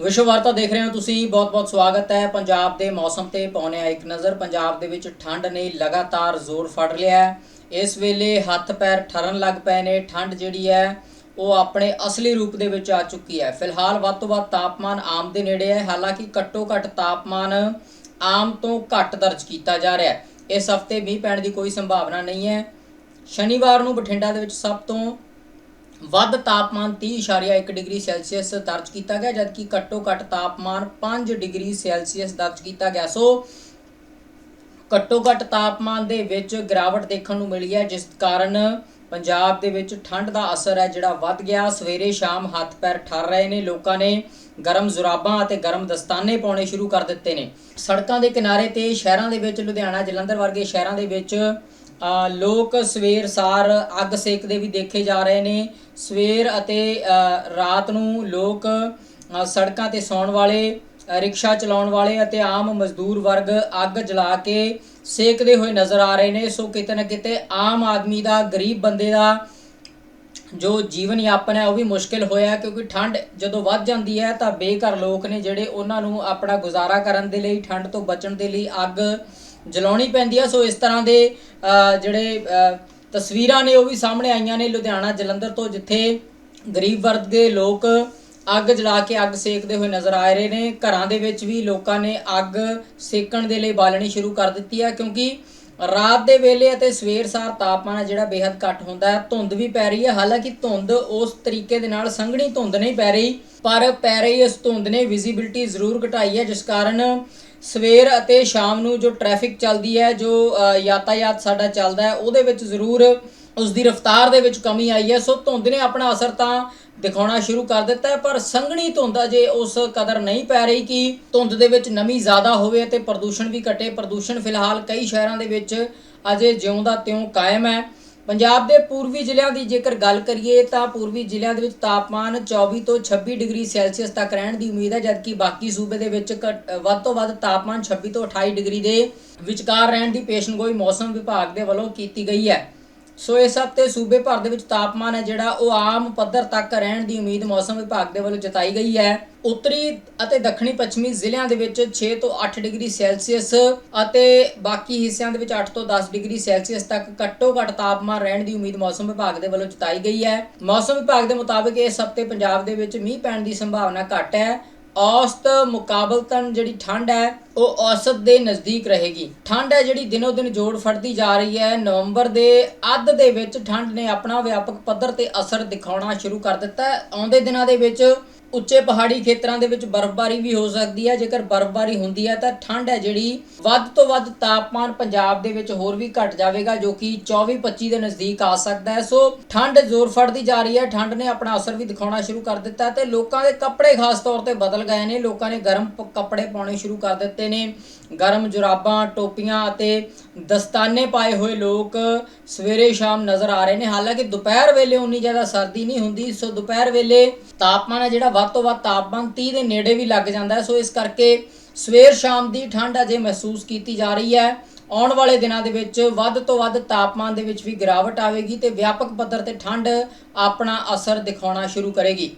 ਵਿਸ਼ਵ ਵਾਰਤਾ ਦੇਖ ਰਹੇ ਹੋ ਤੁਸੀਂ। ਬਹੁਤ-ਬਹੁਤ ਸਵਾਗਤ ਹੈ। ਪੰਜਾਬ ਦੇ ਮੌਸਮ ਤੇ ਪਾਉਣੇ ਆ ਇੱਕ ਨਜ਼ਰ। ਪੰਜਾਬ ਦੇ ਵਿੱਚ ਠੰਡ ਨੇ ਲਗਾਤਾਰ ਜ਼ੋਰ ਫੜ ਲਿਆ ਹੈ। ਇਸ ਵੇਲੇ ਹੱਥ ਪੈਰ ਠਰਨ ਲੱਗ ਪਏ ਨੇ। ਠੰਡ ਜਿਹੜੀ ਹੈ, ਉਹ ਆਪਣੇ ਅਸਲੀ ਰੂਪ ਦੇ ਵਿੱਚ ਆ ਚੁੱਕੀ ਹੈ। ਫਿਲਹਾਲ ਵੱਧ ਤੋਂ ਵੱਧ ਤਾਪਮਾਨ ਆਮ ਦੇ ਨੇੜੇ ਹੈ। ਹਾਲਾਂਕਿ ਘੱਟੋ ਘੱਟ ਤਾਪਮਾਨ ਆਮ ਤੋਂ ਘੱਟ ਦਰਜ ਕੀਤਾ ਜਾ ਰਿਹਾ ਹੈ। ਇਸ ਹਫ਼ਤੇ ਮੀਂਹ ਪੈਣ ਦੀ ਕੋਈ ਸੰਭਾਵਨਾ ਨਹੀਂ ਹੈ। ਸ਼ਨੀਵਾਰ ਨੂੰ ਬਠਿੰਡਾ ਦੇ ਵਿੱਚ ਸਭ ਤੋਂ ਵੱਧ ਤਾਪਮਾਨ 30.1 ਡਿਗਰੀ ਸੈਲਸੀਅਸ ਦਰਜ ਕੀਤਾ ਗਿਆ, ਜਦਕਿ ਘੱਟੋ ਘੱਟ ਤਾਪਮਾਨ 5 ਡਿਗਰੀ ਸੈਲਸੀਅਸ ਦਰਜ ਕੀਤਾ ਗਿਆ। ਸੋ ਘੱਟੋ ਘੱਟ ਤਾਪਮਾਨ ਦੇ ਵਿੱਚ ਗਿਰਾਵਟ ਦੇਖਣ ਨੂੰ ਮਿਲੀ ਹੈ, ਜਿਸ ਕਾਰਨ ਪੰਜਾਬ ਦੇ ਵਿੱਚ ਠੰਡ ਦਾ ਅਸਰ ਹੈ, ਜਿਹੜਾ ਵੱਧ ਗਿਆ। ਸਵੇਰੇ ਸ਼ਾਮ ਹੱਥ ਪੈਰ ਠਰ ਰਹੇ ਨੇ, ਲੋਕਾਂ ਨੇ ਗਰਮ ਜ਼ੁਰਾਬਾਂ ਅਤੇ ਗਰਮ ਦਸਤਾਨੇ ਪਾਉਣੇ ਸ਼ੁਰੂ ਕਰ ਦਿੱਤੇ ਨੇ। ਸੜਕਾਂ ਦੇ ਕਿਨਾਰੇ ਤੇ ਸ਼ਹਿਰਾਂ ਦੇ ਵਿੱਚ, ਲੁਧਿਆਣਾ, ਜਲੰਧਰ ਵਰਗੇ ਸ਼ਹਿਰਾਂ ਦੇ ਵਿੱਚ ਲੋਕ ਸਵੇਰ ਸਾਰ ਅੱਗ ਸੇਕਦੇ ਵੀ ਦੇਖੇ ਜਾ ਰਹੇ ਨੇ। ਸਵੇਰ ਅਤੇ ਰਾਤ ਨੂੰ ਲੋਕ ਸੜਕਾਂ ਤੇ ਸੌਣ ਵਾਲੇ ਰਿਕਸ਼ਾ ਚਲਾਉਣ ਵਾਲੇ ਅਤੇ ਆਮ ਮਜ਼ਦੂਰ ਵਰਗ ਅੱਗ ਜਲਾ ਕੇ ਸੇਕਦੇ ਹੋਏ ਨਜ਼ਰ ਆ ਰਹੇ ਨੇ। ਸੋ ਕਿਤੇ ਨਾ ਕਿਤੇ ਆਮ ਆਦਮੀ ਦਾ, ਗਰੀਬ ਬੰਦੇ ਦਾ ਜੋ ਜੀਵਨ ਯਾਪਨ ਹੈ ਉਹ ਵੀ ਮੁਸ਼ਕਿਲ ਹੋਇਆ ਕਿਉਂਕਿ ਠੰਡ ਜਦੋਂ ਵੱਧ ਜਾਂਦੀ ਹੈ ਤਾਂ ਬੇਘਰ ਲੋਕ ਨੇ ਜਿਹੜੇ ਉਹਨਾਂ ਨੂੰ ਆਪਣਾ ਗੁਜ਼ਾਰਾ ਕਰਨ ਦੇ ਲਈ, ਠੰਡ ਤੋਂ ਬਚਣ ਦੇ ਲਈ ਅੱਗ ਜਲਾਉਣੀ ਪੈਂਦੀ ਹੈ ਸੋ ਇਸ ਤਰ੍ਹਾਂ ਦੇ ਅ, ਜਿਹੜੇ ਤਸਵੀਰਾਂ ਨੇ ਉਹ ਵੀ ਸਾਹਮਣੇ ਆਈਆਂ ਨੇ ਲੁਧਿਆਣਾ ਜਲੰਧਰ ਤੋਂ ਜਿੱਥੇ ਗਰੀਬ ਵਰਗ ਦੇ ਲੋਕ ਅੱਗ ਜਲਾ ਕੇ ਅੱਗ ਸੇਕਦੇ ਹੋਏ ਨਜ਼ਰ ਆ ਰਹੇ ਨੇ। ਘਰਾਂ ਦੇ ਵਿੱਚ ਵੀ ਲੋਕਾਂ ਨੇ ਅੱਗ ਸੇਕਣ ਦੇ ਲਈ ਬਾਲਣੀ ਸ਼ੁਰੂ ਕਰ ਦਿੱਤੀ ਹੈ ਕਿਉਂਕਿ ਰਾਤ ਦੇ ਵੇਲੇ ਅਤੇ ਸਵੇਰ ਸਾਰ ਤਾਪਮਾਨ ਜਿਹੜਾ ਬੇहद ਘੱਟ ਹੁੰਦਾ ਹੈ। ਧੁੰਦ ਵੀ ਪੈ ਰਹੀ ਹੈ। ਹਾਲਾਂਕਿ ਧੁੰਦ ਉਸ ਤਰੀਕੇ ਦੇ ਨਾਲ ਸੰਘਣੀ ਧੁੰਦ ਨਹੀਂ ਪੈ ਰਹੀ ਪਰ ਪੈ ਰਹੀ ਇਸ ਧੁੰਦ ਨੇ ਵਿਜ਼ਿਬਿਲਟੀ ਜ਼ਰੂਰ ਘਟਾਈ ਹੈ ਜਿਸ ਕਾਰਨ ਸਵੇਰ ਅਤੇ ਸ਼ਾਮ ਨੂੰ ਜੋ ਟ੍ਰੈਫਿਕ ਚੱਲਦੀ ਹੈ ਜੋ ਅ, ਯਾਤਾਯਾਤ ਸਾਡਾ ਚੱਲਦਾ ਹੈ ਉਹਦੇ ਵਿੱਚ ਜ਼ਰੂਰ ਉਸ ਦੀ ਰਫ਼ਤਾਰ ਦੇ ਵਿੱਚ ਕਮੀ ਆਈ ਹੈ। ਸੋ ਧੁੰਦ ਨੇ ਆਪਣਾ ਅਸਰ ਤਾਂ ਦਿਖਾਉਣਾ ਸ਼ੁਰੂ ਕਰ ਦਿੱਤਾ ਹੈ ਪਰ ਸੰਘਣੀ ਧੁੰਦ ਅਜੇ ਉਸ ਕਦਰ ਨਹੀਂ ਪੈ ਰਹੀ ਕਿ ਧੁੰਦ ਦੇ ਵਿੱਚ ਨਮੀ ਜ਼ਿਆਦਾ ਹੋਵੇ ਅਤੇ ਪ੍ਰਦੂਸ਼ਣ ਵੀ ਘਟੇ। ਪ੍ਰਦੂਸ਼ਣ ਫਿਲਹਾਲ ਕਈ ਸ਼ਹਿਰਾਂ ਦੇ ਵਿੱਚ ਅਜੇ ਜਿਉਂ ਦਾ ਤਿਉਂ ਕਾਇਮ ਹੈ। ਪੰਜਾਬ ਦੇ ਪੂਰਬੀ ਜ਼ਿਲ੍ਹਿਆਂ ਦੀ ਜੇਕਰ ਗੱਲ ਕਰੀਏ ਤਾਂ ਪੂਰਬੀ ਜ਼ਿਲ੍ਹਿਆਂ ਦੇ ਵਿੱਚ ਤਾਪਮਾਨ 24 ਤੋਂ 26 ਡਿਗਰੀ ਸੈਲਸੀਅਸ ਤੱਕ ਰਹਿਣ ਦੀ ਉਮੀਦ ਹੈ, ਜਦਕਿ ਬਾਕੀ ਸੂਬੇ ਦੇ ਵਿੱਚ ਘੱਟ- ਵੱਧ ਤੋਂ ਵੱਧ ਤਾਪਮਾਨ 26 ਤੋਂ 28 ਡਿਗਰੀ ਦੇ ਵਿਚਕਾਰ ਰਹਿਣ ਦੀ ਪੇਸ਼ਨਗੋਈ ਮੌਸਮ ਵਿਭਾਗ ਦੇ ਵੱਲੋਂ ਕੀਤੀ ਗਈ ਹੈ। ਸੋ ਇਸ ਹਫ਼ਤੇ ਸੂਬੇ ਭਰ ਦੇ ਵਿੱਚ ਤਾਪਮਾਨ ਹੈ ਜਿਹੜਾ ਉਹ ਆਮ ਪੱਧਰ ਤੱਕ ਰਹਿਣ ਦੀ ਉਮੀਦ ਮੌਸਮ ਵਿਭਾਗ ਦੇ ਵੱਲੋਂ ਜਤਾਈ ਗਈ ਹੈ। ਉੱਤਰੀ ਅਤੇ ਦੱਖਣੀ ਪੱਛਮੀ ਜ਼ਿਲ੍ਹਿਆਂ ਦੇ ਵਿੱਚ 6 ਤੋਂ 8 ਡਿਗਰੀ ਸੈਲਸੀਅਸ ਅਤੇ ਬਾਕੀ ਹਿੱਸਿਆਂ ਦੇ ਵਿੱਚ 8 ਤੋਂ 10 ਡਿਗਰੀ ਸੈਲਸੀਅਸ ਤੱਕ ਘੱਟੋ ਘੱਟ ਤਾਪਮਾਨ ਰਹਿਣ ਦੀ ਉਮੀਦ ਮੌਸਮ ਵਿਭਾਗ ਦੇ ਵੱਲੋਂ ਜਤਾਈ ਗਈ ਹੈ। ਮੌਸਮ ਵਿਭਾਗ ਦੇ ਮੁਤਾਬਕ ਇਸ ਹਫ਼ਤੇ ਪੰਜਾਬ ਦੇ ਵਿੱਚ ਮੀਂਹ ਪੈਣ ਦੀ ਸੰਭਾਵਨਾ ਘੱਟ ਹੈ। ਔਸਤ ਮੁਕਾਬਲਤਨ ਜਿਹੜੀ ਠੰਡ ਹੈ, ਉਹ ਔਸਤ ਦੇ ਨਜ਼ਦੀਕ ਰਹੇਗੀ। ਠੰਡ ਹੈ ਜਿਹੜੀ ਦਿਨੋ ਦਿਨ ਜੋੜ ਫੜਦੀ ਜਾ ਰਹੀ ਹੈ। ਨਵੰਬਰ ਦੇ ਅੱਧ ਦੇ ਵਿੱਚ ਠੰਡ ਨੇ ਆਪਣਾ ਵਿਆਪਕ ਪੱਧਰ ਤੇ ਅਸਰ ਦਿਖਾਉਣਾ ਸ਼ੁਰੂ ਕਰ ਦਿੱਤਾ ਹੈ। ਆਉਂਦੇ ਦਿਨਾਂ ਦੇ ਵਿੱਚ ਉੱਚੇ ਪਹਾੜੀ ਖੇਤਰਾਂ ਦੇ ਵਿੱਚ ਬਰਫ਼ਬਾਰੀ ਵੀ ਹੋ ਸਕਦੀ ਹੈ। ਜੇਕਰ ਬਰਫ਼ਬਾਰੀ ਹੁੰਦੀ ਹੈ ਤਾਂ ਠੰਡ ਹੈ ਜਿਹੜੀ ਵੱਧ ਤੋਂ ਵੱਧ ਤਾਪਮਾਨ ਪੰਜਾਬ ਦੇ ਵਿੱਚ ਹੋਰ ਵੀ ਘਟ ਜਾਵੇਗਾ, ਜੋ ਕਿ 24-25 ਦੇ ਨਜ਼ਦੀਕ ਆ ਸਕਦਾ ਹੈ। ਸੋ ਠੰਡ ਜ਼ੋਰ ਫੜਦੀ ਜਾ ਰਹੀ ਹੈ। ਠੰਡ ਨੇ ਆਪਣਾ ਅਸਰ ਵੀ ਦਿਖਾਉਣਾ ਸ਼ੁਰੂ ਕਰ ਦਿੱਤਾ ਹੈ ਤੇ ਲੋਕਾਂ ਦੇ ਕੱਪੜੇ ਖਾਸ ਤੌਰ ਤੇ ਬਦਲ ਗਏ ਨੇ। ਲੋਕਾਂ ਨੇ ਗਰਮ ਪ- ਕੱਪੜੇ ਪਾਉਣੇ ਸ਼ੁਰੂ ਕਰ ਦਿੱਤੇ ਨੇ। ਗਰਮ ਜੁਰਾਬਾਂ, ਟੋਪੀਆਂ ਅਤੇ ਦਸਤਾਨੇ ਪਾਏ ਹੋਏ ਲੋਕ ਸਵੇਰੇ ਸ਼ਾਮ ਨਜ਼ਰ ਆ ਰਹੇ ਨੇ। ਹਾਲਾਂਕਿ ਦੁਪਹਿਰ ਵੇਲੇ ਉਨੀ ਜ਼ਿਆਦਾ ਸਰਦੀ ਨਹੀਂ ਹੁੰਦੀ। ਸੋ ਦੁਪਹਿਰ ਵੇਲੇ ਤਾਪਮਾਨ ਹੈ ਜਿਹੜਾ ਵੱਧ ਤੋਂ ਵੱਧ ਤਾਪਮਾਨ 30 ਦੇ ਨੇੜੇ ਵੀ ਲੱਗ ਜਾਂਦਾ ਹੈ। ਸੋ ਇਸ ਕਰਕੇ ਸਵੇਰ ਸ਼ਾਮ ਦੀ ਠੰਡ ਅਜੇ ਮਹਿਸੂਸ ਕੀਤੀ ਜਾ ਰਹੀ ਹੈ। ਆਉਣ ਵਾਲੇ ਦਿਨਾਂ ਦੇ ਵਿੱਚ ਵੱਧ ਤੋਂ ਵੱਧ ਤਾਪਮਾਨ ਦੇ ਵਿੱਚ ਵੀ ਗਿਰਾਵਟ ਆਵੇਗੀ ਤੇ ਵਿਆਪਕ ਪੱਧਰ ਤੇ ਠੰਡ ਆਪਣਾ ਅਸਰ ਦਿਖਾਉਣਾ ਸ਼ੁਰੂ ਕਰੇਗੀ।